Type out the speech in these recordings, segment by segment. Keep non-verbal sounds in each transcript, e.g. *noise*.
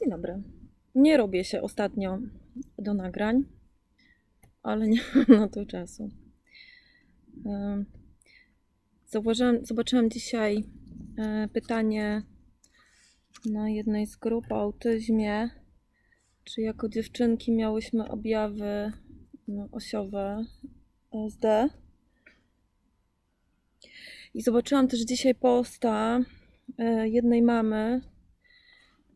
Dzień dobry. Nie robię się ostatnio do nagrań, ale nie *laughs* mam na to czasu. Zauważyłam, zobaczyłam dzisiaj e, pytanie na jednej z grup o autyzmie, czy jako dziewczynki miałyśmy objawy no, osiowe SD. I zobaczyłam też dzisiaj posta e, jednej mamy,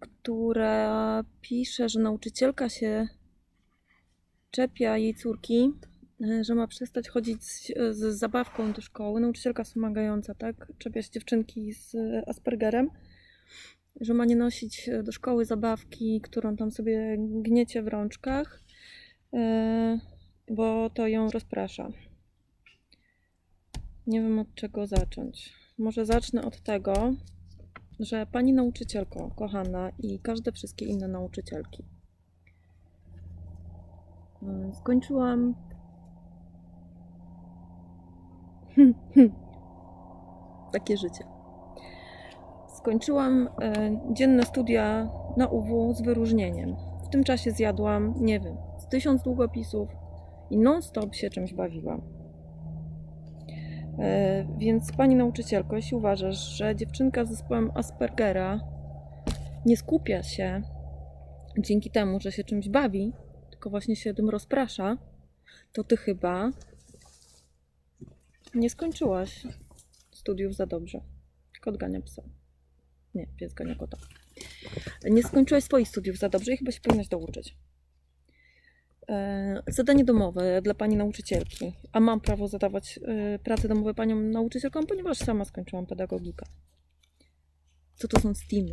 która pisze, że nauczycielka się czepia jej córki, e, że ma przestać chodzić z, z zabawką do szkoły. Nauczycielka wspomagająca, tak? Czepia się dziewczynki z Aspergerem, że ma nie nosić do szkoły zabawki, którą tam sobie gniecie w rączkach, e, bo to ją rozprasza. Nie wiem od czego zacząć. Może zacznę od tego, że pani nauczycielko, kochana i każde wszystkie inne nauczycielki. y, Skończyłam. *laughs* Takie życie. Skończyłam e, dzienne studia na UW z wyróżnieniem. W tym czasie zjadłam, nie wiem, z tysiąc długopisów i non-stop się czymś bawiłam. E, Więc pani nauczycielko, jeśli uważasz, że dziewczynka z zespołem Aspergera nie skupia się dzięki temu, że się czymś bawi, tylko właśnie się tym rozprasza, to ty chyba nie skończyłaś studiów za dobrze. Kot gania psa. Nie, pies gania kota. Nie skończyłaś swoich studiów za dobrze i chyba się powinnaś douczyć. E, Zadanie domowe dla pani nauczycielki. A mam prawo zadawać e, prace domowe paniom nauczycielkom, ponieważ sama skończyłam pedagogikę. Co to są steamy?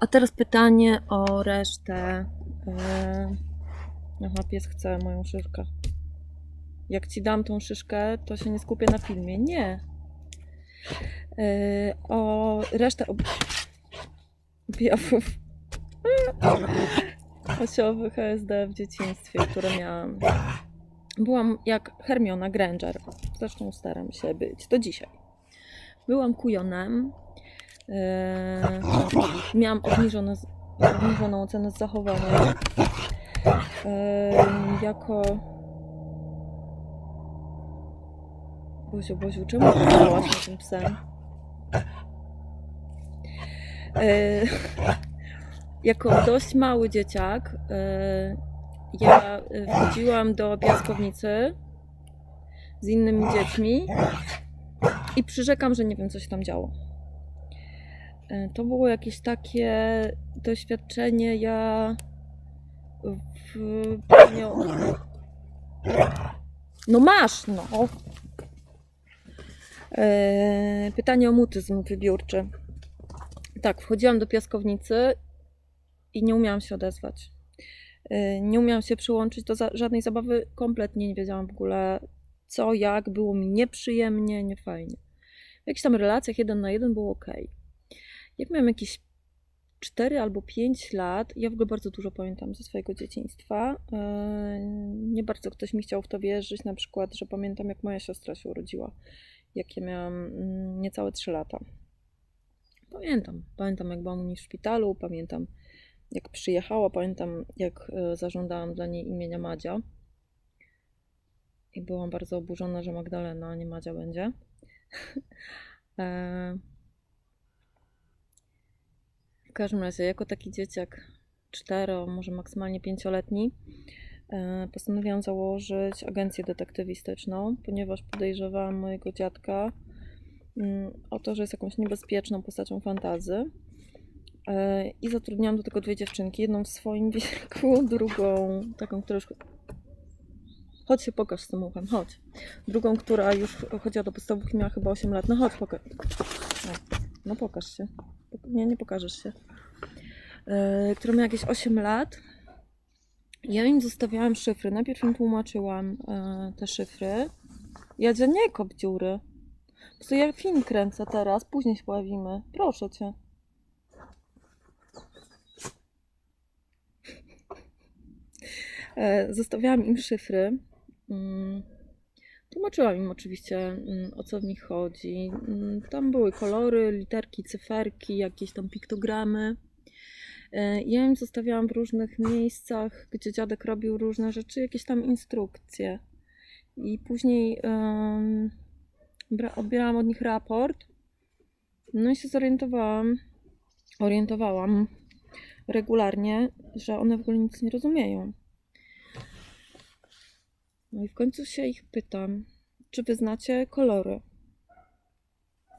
A teraz pytanie o resztę. E, Aha, pies chce moją szyszkę. Jak ci dam tą szyszkę, to się nie skupię na filmie. Nie. E, O resztę ob... objawów *laughs* osiowych ASD w dzieciństwie, które miałam. Byłam jak Hermiona Granger. Zresztą staram się być. Do dzisiaj. Byłam kujonem. Eee, miałam obniżone, obniżoną ocenę z zachowania. Eee, jako. Boziu, Boziu, czemu płałaś tym psem? Eee, jako dość mały dzieciak e, ja e, wchodziłam do piaskownicy z innymi dziećmi i przyrzekam, że nie wiem, co się tam działo. E, To było jakieś takie doświadczenie, ja w... No masz, no! Pytanie o mutyzm wybiórczy. Tak, wchodziłam do piaskownicy i nie umiałam się odezwać. Yy, Nie umiałam się przyłączyć do żadnej zabawy, kompletnie nie wiedziałam w ogóle co, jak, było mi nieprzyjemnie, niefajnie. W jakichś tam relacjach jeden na jeden było ok. Jak miałam jakieś 4 albo 5 lat, ja w ogóle bardzo dużo pamiętam ze swojego dzieciństwa. Yy, Nie bardzo ktoś mi chciał w to wierzyć, na przykład, że pamiętam jak moja siostra się urodziła, jak ja miałam mm, niecałe 3 lata. Pamiętam, pamiętam jak byłam u niej w szpitalu, pamiętam jak przyjechała, pamiętam jak e, zażądałam dla niej imienia Madzia. I byłam bardzo oburzona, że Magdalena, a nie Madzia będzie. *laughs* E, w każdym razie, jako taki dzieciak cztero, może maksymalnie pięcioletni, e, postanowiłam założyć agencję detektywistyczną, ponieważ podejrzewałam mojego dziadka mm, o to, że jest jakąś niebezpieczną postacią fantazy. E, I zatrudniałam do tego dwie dziewczynki, jedną w swoim *laughs* wieku, drugą taką, która już... Chodź się pokaż z tym uchem, chodź. Drugą, która już chodziła do podstawówki, miała chyba 8 lat. No chodź, pokaż. No, no pokaż się. Nie, nie pokażesz się. E, która miała jakieś 8 lat. Ja im zostawiałam szyfry. Najpierw im tłumaczyłam e, te szyfry. Jadzia, nie kop dziury. Po prostu ja film kręcę teraz, później się bawimy. Proszę cię. Zostawiałam im szyfry. Mm, Tłumaczyłam im oczywiście, mm, o co w nich chodzi. Mm, Tam były kolory, literki, cyferki, jakieś tam piktogramy. E, Ja im zostawiałam w różnych miejscach, gdzie dziadek robił różne rzeczy, jakieś tam instrukcje. I później bra- odbierałam od nich raport. No i się zorientowałam, orientowałam regularnie, że one w ogóle nic nie rozumieją. No i w końcu się ich pytam, czy wy znacie kolory?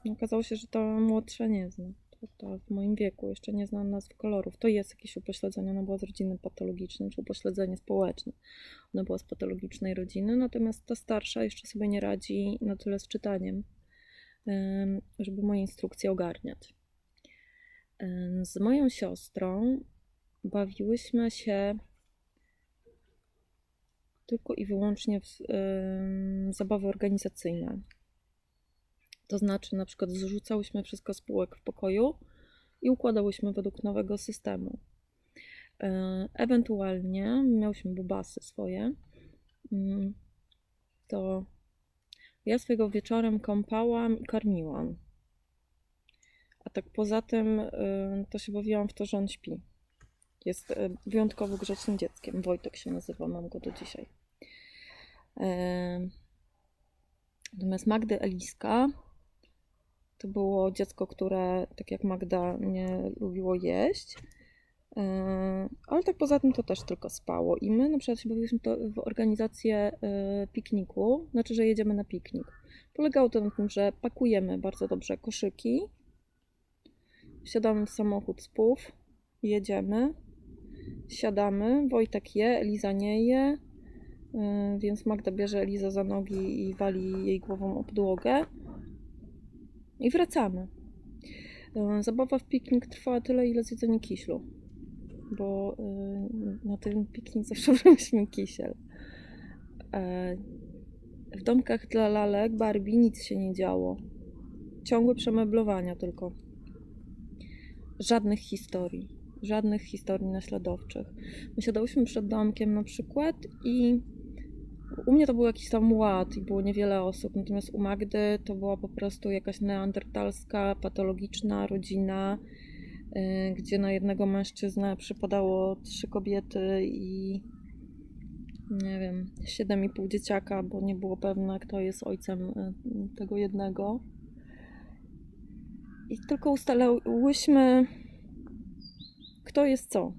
No, okazało się, że ta młodsza nie zna. To, ta w moim wieku jeszcze nie zna nazw kolorów. To jest jakieś upośledzenie. Ona była z rodziny patologicznej, czy upośledzenie społeczne. Ona była z patologicznej rodziny, natomiast ta starsza jeszcze sobie nie radzi na tyle z czytaniem, em, żeby moje instrukcje ogarniać. Z moją siostrą bawiłyśmy się tylko i wyłącznie w em, zabawy organizacyjne. To znaczy, na przykład, zrzucałyśmy wszystko z półek w pokoju i układałyśmy według nowego systemu. E, Ewentualnie miałyśmy bubasy swoje. mm, To ja swojego wieczorem kąpałam i karmiłam. A tak poza tym, y, to się bawiłam w to, że on śpi. Jest y, wyjątkowo grzecznym dzieckiem. Wojtek się nazywa, mam go do dzisiaj. E, Natomiast Magdy Eliska to było dziecko, które, tak jak Magda, nie lubiło jeść. E, Ale tak poza tym to też tylko spało. I my na przykład się bawiliśmy to w organizację e, pikniku, znaczy, że jedziemy na piknik. Polegało to na tym, że pakujemy bardzo dobrze koszyki, wsiadamy w samochód z pów, jedziemy, siadamy, Wojtek je, Eliza nie je, e, więc Magda bierze Elizę za nogi i wali jej głową o podłogę i wracamy. E, Zabawa w piknik trwała tyle, ile zjedzenie kiślu, bo e, na ten piknik zawsze *laughs* braliśmy kisiel. E, W domkach dla lalek Barbie nic się nie działo. Ciągłe przemeblowania tylko. Żadnych historii. Żadnych historii naśladowczych. My siadałyśmy przed domkiem na przykład i u mnie to był jakiś tam ład i było niewiele osób, natomiast u Magdy to była po prostu jakaś neandertalska, patologiczna rodzina, y, gdzie na jednego mężczyznę przypadało trzy kobiety i nie wiem, siedem i pół dzieciaka, bo nie było pewne, kto jest ojcem y, tego jednego. I tylko ustalałyśmy, kto jest co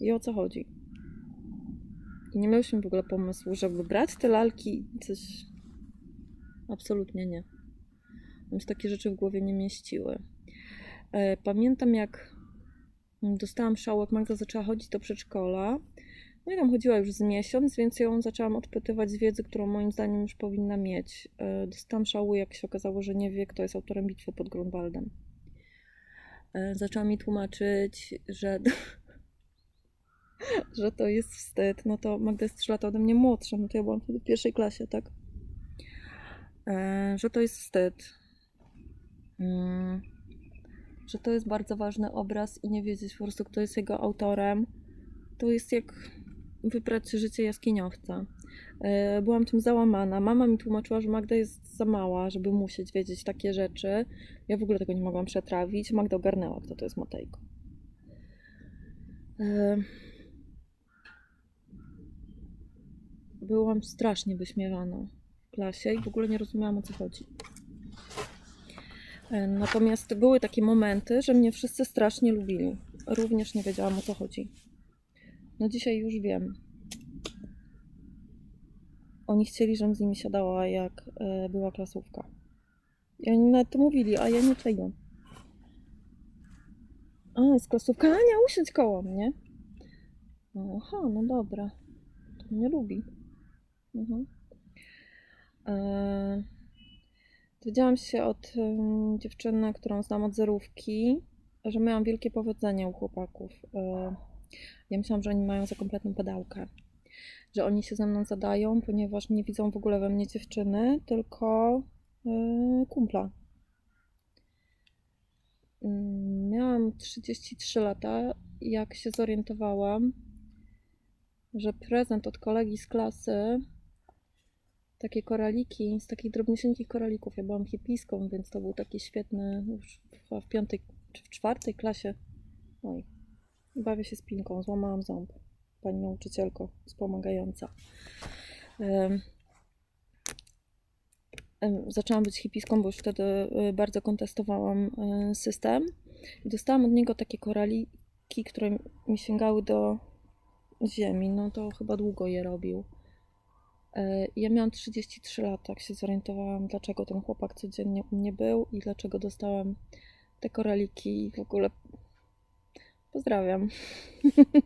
i o co chodzi. I nie miałyśmy w ogóle pomysłu, żeby brać te lalki coś. Absolutnie nie. Nam się takie rzeczy w głowie nie mieściły. E, Pamiętam, jak dostałam szału, jak Magda zaczęła chodzić do przedszkola. No i tam chodziła już z miesiąc, więc ją zaczęłam odpytywać z wiedzy, którą moim zdaniem już powinna mieć. E, Dostałam szału, jak się okazało, że nie wie, kto jest autorem bitwy pod Grunwaldem. E, Zaczęła mi tłumaczyć, że *laughs* że to jest wstyd, no to Magda jest 3 lata ode mnie młodsza, no to ja byłam wtedy w pierwszej klasie, tak? E, że to jest wstyd. Mm, że to jest bardzo ważny obraz i nie wiedzieć po prostu, kto jest jego autorem. To jest jak wybrać życie jaskiniowca. E, byłam tym załamana. Mama mi tłumaczyła, że Magda jest za mała, żeby musieć wiedzieć takie rzeczy. Ja w ogóle tego nie mogłam przetrawić. Magda ogarnęła, kto to jest Matejko. E, byłam strasznie wyśmiewana w klasie i w ogóle nie rozumiałam o co chodzi. E, Natomiast były takie momenty, że mnie wszyscy strasznie lubili. Również nie wiedziałam o co chodzi. No dzisiaj już wiem. Oni chcieli, żebym z nimi siadała, jak e, była klasówka. I oni nawet to mówili, a ja nie czego. A, jest klasówka. Ania, usiądź koło mnie. Aha, no dobra. To mnie lubi. Mhm. E, Dowiedziałam się od em, dziewczyny, którą znam od zerówki, że miałam wielkie powodzenie u chłopaków. E, Ja myślałam, że oni mają za kompletną pedałkę. Że oni się ze mną zadają, ponieważ nie widzą w ogóle we mnie dziewczyny, tylko e, kumpla. Mm, Miałam 33 lata, jak się zorientowałam, że prezent od kolegi z klasy takie koraliki, z takich drobniusieńkich koralików. Ja byłam hipiską, więc to był taki świetny, już w piątej czy w czwartej klasie. Oj, bawię się z pinką, złamałam ząb. Pani nauczycielko, wspomagająca. Em, Zaczęłam być hipiską, bo już wtedy y, bardzo kontestowałam y, system. I dostałam od niego takie koraliki, które mi sięgały do ziemi. No to chyba długo je robił. E, Ja miałam 33 lata, jak się zorientowałam, dlaczego ten chłopak codziennie u mnie był i dlaczego dostałam te koraliki w ogóle pozdrawiam.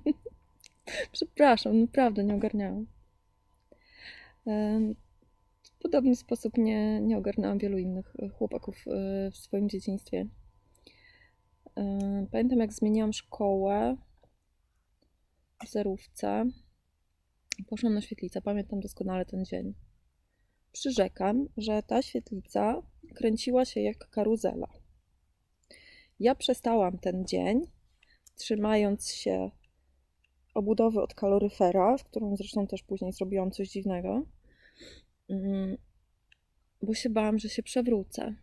*laughs* Przepraszam, naprawdę nie ogarniałam. W podobny sposób nie, nie ogarnęłam wielu innych e, chłopaków e, w swoim dzieciństwie. Pamiętam, jak zmieniłam szkołę w zerówce poszłam na świetlicę. Pamiętam doskonale ten dzień. Przyrzekam, że ta świetlica kręciła się jak karuzela. Ja przestałam ten dzień, trzymając się obudowy od kaloryfera, z którą zresztą też później zrobiłam coś dziwnego, mm, bo się bałam, że się przewrócę.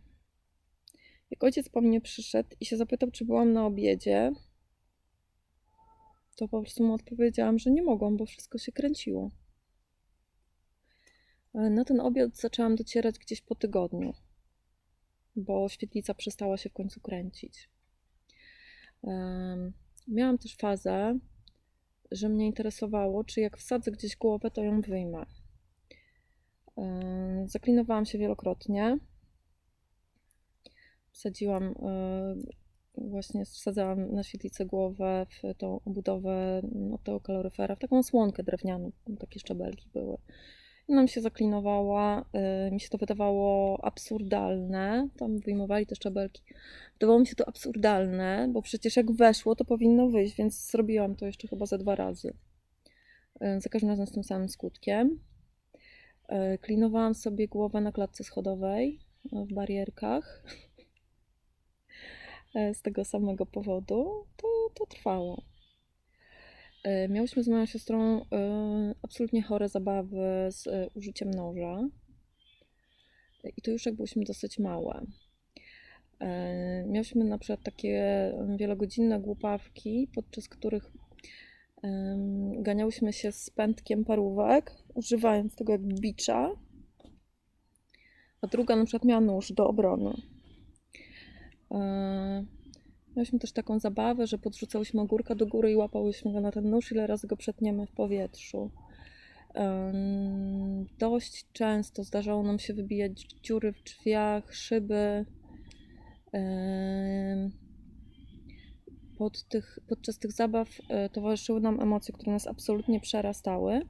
Jak ojciec po mnie przyszedł i się zapytał, czy byłam na obiedzie, to po prostu mu odpowiedziałam, że nie mogłam, bo wszystko się kręciło. E, Na ten obiad zaczęłam docierać gdzieś po tygodniu, bo świetlica przestała się w końcu kręcić. Miałam też fazę, że mnie interesowało, czy jak wsadzę gdzieś głowę, to ją wyjmę. Em, Zaklinowałam się wielokrotnie. Wsadziłam, e, właśnie wsadzałam na świetlicę głowę w tą obudowę od tego kaloryfera, w taką słonkę drewnianą, takie szczebelki były. Mi się zaklinowała, y, mi się to wydawało absurdalne, tam wyjmowali te szczebelki. Wydawało mi się to absurdalne, bo przecież jak weszło, to powinno wyjść, więc zrobiłam to jeszcze chyba ze dwa razy. Y, Za każdym razem z tym samym skutkiem. Y, Klinowałam sobie głowę na klatce schodowej w barierkach. *laughs* Z tego samego powodu to, to trwało. Y, Miałyśmy z moją siostrą y, absolutnie chore zabawy z y, użyciem noża. I to już jak byłyśmy dosyć małe. Miałyśmy na przykład takie wielogodzinne głupawki, podczas których ganiałyśmy się z pętkiem parówek, używając tego jak bicza. A druga na przykład miała nóż do obrony. Y, Miałyśmy też taką zabawę, że podrzucałyśmy ogórka do góry i łapałyśmy go na ten nóż, ile razy go przetniemy w powietrzu. Dość często zdarzało nam się wybijać dziury w drzwiach, szyby. Pod tych, podczas tych zabaw y, towarzyszyły nam emocje, które nas absolutnie przerastały.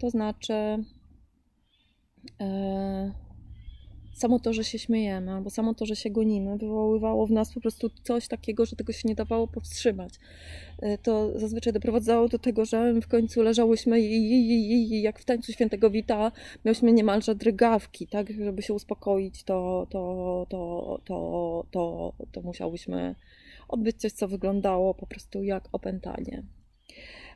To znaczy, y, samo to, że się śmiejemy, albo samo to, że się gonimy, wywoływało w nas po prostu coś takiego, że tego się nie dawało powstrzymać. Y, To zazwyczaj doprowadzało do tego, że w końcu leżałyśmy i, i, i, i jak w tańcu świętego Wita miałyśmy niemalże drgawki, tak, żeby się uspokoić, to, to, to, to, to, to musiałyśmy odbyć coś, co wyglądało po prostu jak opętanie.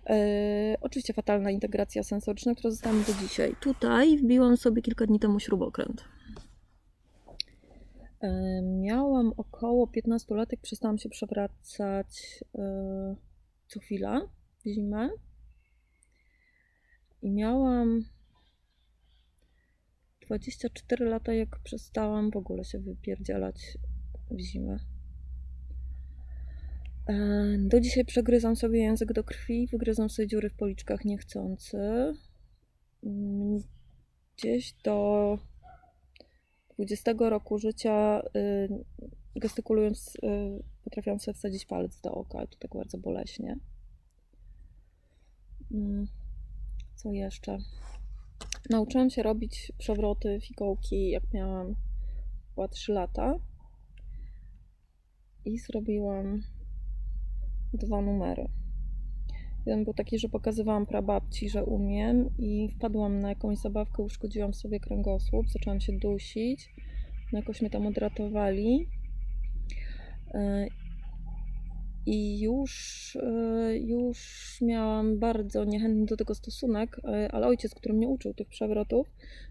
E, oczywiście fatalna integracja sensoryczna, która została mi do dzisiaj. Tutaj wbiłam sobie kilka dni temu śrubokręt. E, Miałam około 15 lat, jak przestałam się przewracać e, co chwila w zimę. I miałam 24 lata, jak przestałam w ogóle się wypierdzielać w zimę. E, Do dzisiaj przegryzam sobie język do krwi, wygryzam sobie dziury w policzkach niechcący. Mm, Gdzieś do 20 roku życia, y, gestykulując, y, potrafiłam sobie wsadzić palec do oka, to tak bardzo boleśnie. Mm, Co jeszcze? Nauczyłam się robić przewroty, fikołki, jak miałam chyba 3 lata. I zrobiłam dwa numery. Jeden był taki, że pokazywałam prababci, że umiem i wpadłam na jakąś zabawkę, uszkodziłam sobie kręgosłup, zaczęłam się dusić, no jakoś mnie tam odratowali. Yy, I już, e, już miałam bardzo niechętny do tego stosunek, e, ale ojciec, który mnie uczył tych przewrotów,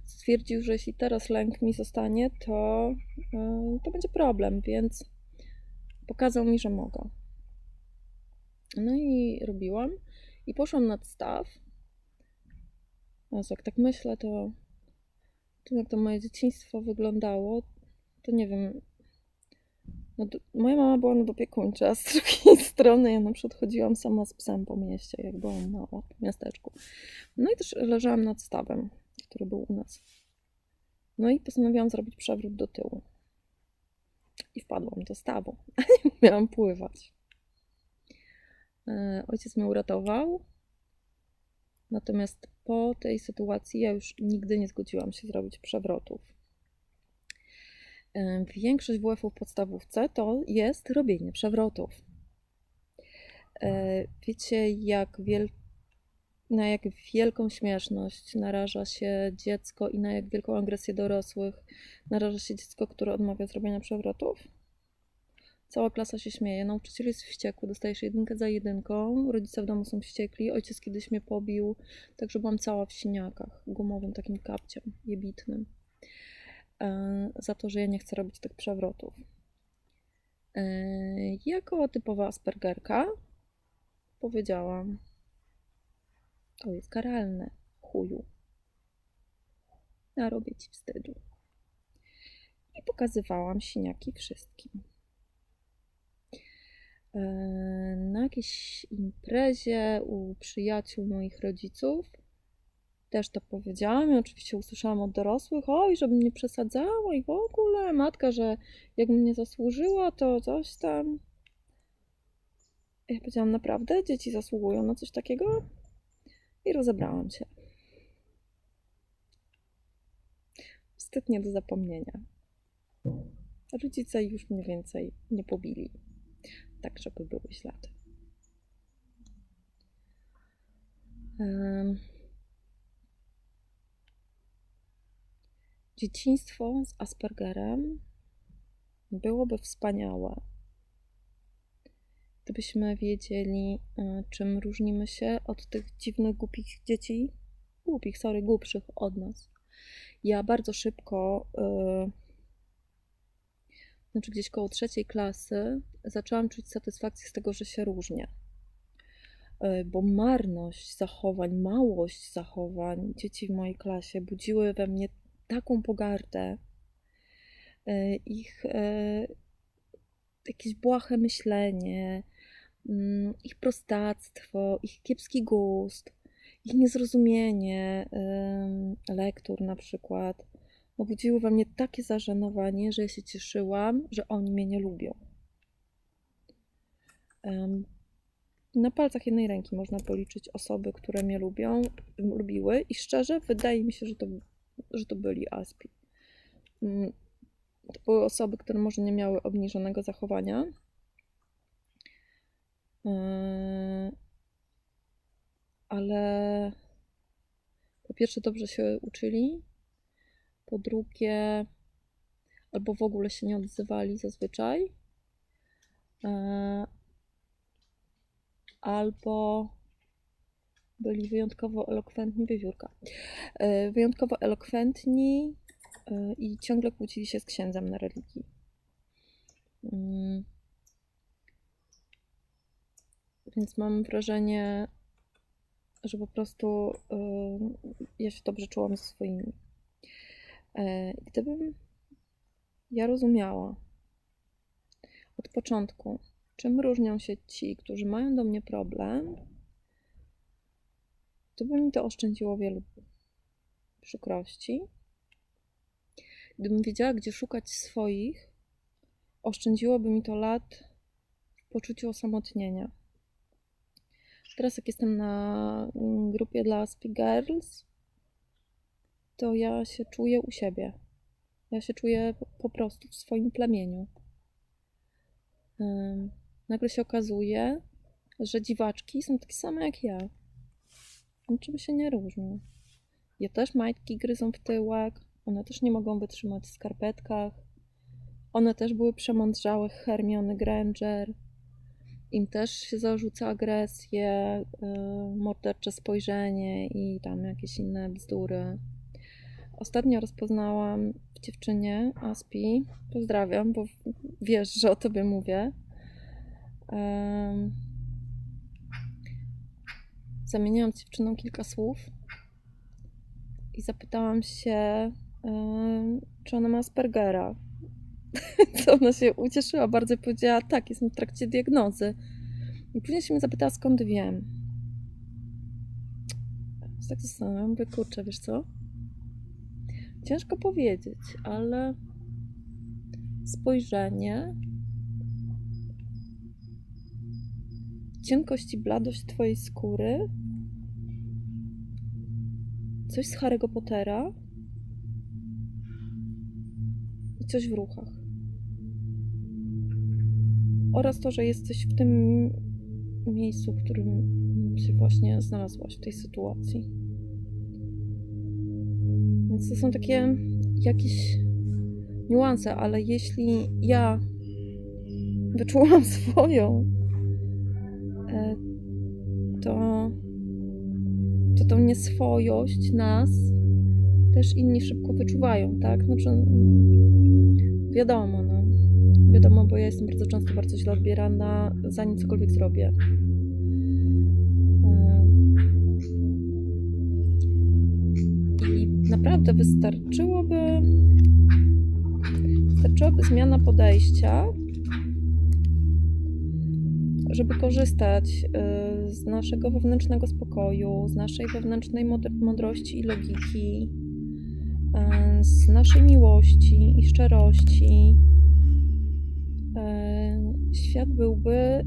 stwierdził, że jeśli teraz lęk mi zostanie, to, e, to będzie problem, więc pokazał mi, że mogę. No i robiłam. I poszłam nad staw. Więc jak tak myślę, to, to jak to moje dzieciństwo wyglądało, to nie wiem. No, moja mama była nadopiekuńcza, a z drugiej *laughs* strony ja na przykład chodziłam sama z psem po mieście, jak byłam mała, miasteczku. No i też leżałam nad stawem, który był u nas. No i postanowiłam zrobić przewrót do tyłu. I wpadłam do stawu, *laughs* a nie umiałam pływać. E, Ojciec mnie uratował. Natomiast po tej sytuacji ja już nigdy nie zgodziłam się zrobić przewrotów. E, Większość WF-ów w podstawówce to jest robienie przewrotów. E, Wiecie, jak wiel... na jak wielką śmieszność naraża się dziecko i na jak wielką agresję dorosłych naraża się dziecko, które odmawia zrobienia przewrotów? Cała klasa się śmieje, nauczyciel jest wściekły, dostajesz jedynkę za jedynką, rodzice w domu są wściekli, ojciec kiedyś mnie pobił, także byłam cała w siniakach, gumowym takim kapciem, jebitnym, e, za to, że ja nie chcę robić tych przewrotów. E, jako typowa aspergerka powiedziałam, to jest karalne, chuju. Narobię ci wstydu. I pokazywałam siniaki wszystkim. E, Na jakiejś imprezie u przyjaciół moich rodziców też to powiedziałam i oczywiście usłyszałam od dorosłych, oj, żebym nie przesadzała i w ogóle, matka, że jakbym nie zasłużyła, to coś tam. Ja powiedziałam, naprawdę? Dzieci zasługują na coś takiego? I rozebrałam się. Wstyd nie do zapomnienia. Rodzice już mniej więcej nie pobili tak, żeby były ślady. Dzieciństwo z Aspergerem byłoby wspaniałe, gdybyśmy wiedzieli, e, czym różnimy się od tych dziwnych, głupich dzieci. Głupich, sorry, głupszych od nas. Ja bardzo szybko, e, znaczy gdzieś koło trzeciej klasy, zaczęłam czuć satysfakcję z tego, że się różnię. E, Bo marność zachowań, małość zachowań dzieci w mojej klasie budziły we mnie taką pogardę. E, Ich e, jakieś błahe myślenie, mm, ich prostactwo, ich kiepski gust, ich niezrozumienie lektur na przykład, budziły we mnie takie zażenowanie, że ja się cieszyłam, że oni mnie nie lubią. Na palcach jednej ręki można policzyć osoby, które mnie lubią, lubiły i szczerze wydaje mi się, że to, że to byli aspi. Mm, To były osoby, które może nie miały obniżonego zachowania, ale po pierwsze dobrze się uczyli, po drugie albo w ogóle się nie odzywali zazwyczaj, yy, albo byli wyjątkowo elokwentni, wiewiórka, yy, wyjątkowo elokwentni yy, i ciągle kłócili się z księdzem na religii. Yy. Więc mam wrażenie, że po prostu ja się dobrze czułam ze swoimi. E, Gdybym ja rozumiała od początku, czym różnią się ci, którzy mają do mnie problem, to by mi to oszczędziło wielu przykrości. Gdybym wiedziała, gdzie szukać swoich, oszczędziłoby mi to lat w poczuciu osamotnienia. Teraz jak jestem na mm, grupie dla Aspie Girls, to ja się czuję u siebie. Ja się czuję po- prostu w swoim plemieniu. Nagle się okazuje, że dziwaczki są takie same jak ja. Niczym się nie różnią. Je też majtki gryzą w tyłek, one też nie mogą wytrzymać w skarpetkach. One też były przemądrzałe Hermiony Granger. im też się zarzuca agresję, y, mordercze spojrzenie i tam jakieś inne bzdury. Ostatnio rozpoznałam w dziewczynie Aspi, pozdrawiam, bo wiesz, że o tobie mówię. Zamieniłam z dziewczyną kilka słów i zapytałam się, czy ona ma Aspergera. *laughs* Co ona się ucieszyła bardzo i powiedziała, tak, jestem w trakcie diagnozy. I później się mnie zapytała, skąd wiem. Tak zastanawiam, mówię, kurczę, wiesz co? Ciężko powiedzieć, ale spojrzenie, cienkość i bladość twojej skóry, coś z Harry'ego Pottera i coś w ruchach. Oraz to, że jesteś w tym miejscu, w którym się właśnie znalazłaś w tej sytuacji. To są takie jakieś niuanse, ale jeśli ja wyczułam *laughs* swoją, e, to, to tą nieswojość nas też inni szybko wyczuwają, tak? Znaczy, wiadomo, no. Wiadomo, bo ja jestem bardzo często bardzo źle odbierana, zanim cokolwiek zrobię. Naprawdę wystarczyłoby wystarczyłaby zmiana podejścia, żeby korzystać y, z naszego wewnętrznego spokoju, z naszej wewnętrznej mądrości i logiki, y, z naszej miłości i szczerości. Y, Świat byłby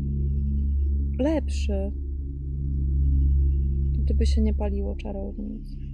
lepszy, gdyby się nie paliło czarownic.